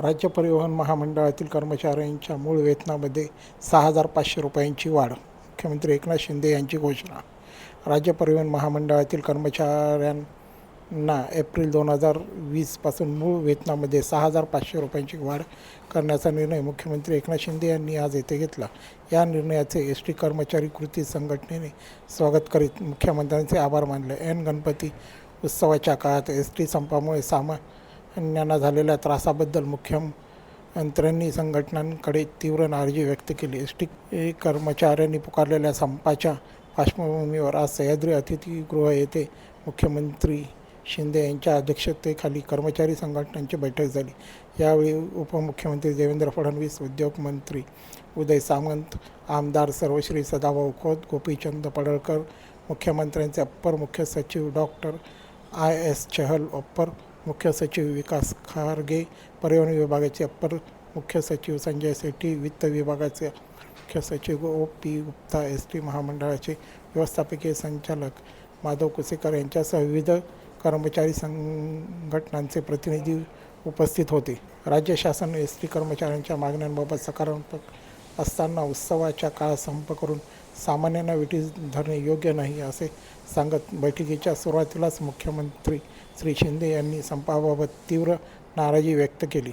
राज्य परिवहन महामंडळातील कर्मचाऱ्यांच्या मूळ वेतनामध्ये सहा हजार पाचशे रुपयांची वाढ. मुख्यमंत्री एकनाथ शिंदे यांची घोषणा. राज्य परिवहन महामंडळातील कर्मचाऱ्यांना एप्रिल दोन हजार वीसपासून मूळ वेतनामध्ये सहा हजार पाचशे रुपयांची वाढ करण्याचा निर्णय मुख्यमंत्री एकनाथ शिंदे यांनी आज येथे घेतला. या निर्णयाचे एस टी कर्मचारी कृती संघटनेने स्वागत करीत मुख्यमंत्र्यांचे आभार मानले. ऐन गणपती उत्सवाच्या काळात एस टी संपामुळे सामा यांना झालेल्या त्रासाबद्दल मुख्यमंत्र्यांनी संघटनांकडे तीव्र नाराजी व्यक्त केली. एस टी कर्मचाऱ्यांनी पुकारलेल्या संपाच्या पार्श्वभूमीवर आज सह्याद्री अतिथीगृह येथे मुख्यमंत्री शिंदे यांच्या अध्यक्षतेखाली कर्मचारी संघटनांची बैठक झाली. यावेळी उपमुख्यमंत्री देवेंद्र फडणवीस उद्योगमंत्री उदय सामंत आमदार सर्वश्री सदाभाऊ खोत गोपीचंद पडळकर मुख्यमंत्र्यांचे अप्पर मुख्य सचिव doctor I S Chahal upper मुख्य सचिव विकास खारगे परिवहन विभागाचे अप्पर मुख्य सचिव संजय सेठी वित्त विभागाचे मुख्य सचिव O P Gupta S T महामंडळाचे व्यवस्थापकीय संचालक माधव कुसेकर यांच्यासह विविध कर्मचारी संघटनांचे प्रतिनिधी उपस्थित होते. राज्य शासन एस टी कर्मचाऱ्यांच्या मागण्यांबाबत सकारात्मक असताना उत्सवाच्या काळात संप करून सामान्यांना वेठीस धरणे योग्य नाही असे सांगत बैठकीच्या सुरुवातीलाच मुख्यमंत्री श्री शिंदे यांनी संपाबाबत तीव्र नाराजी व्यक्त केली.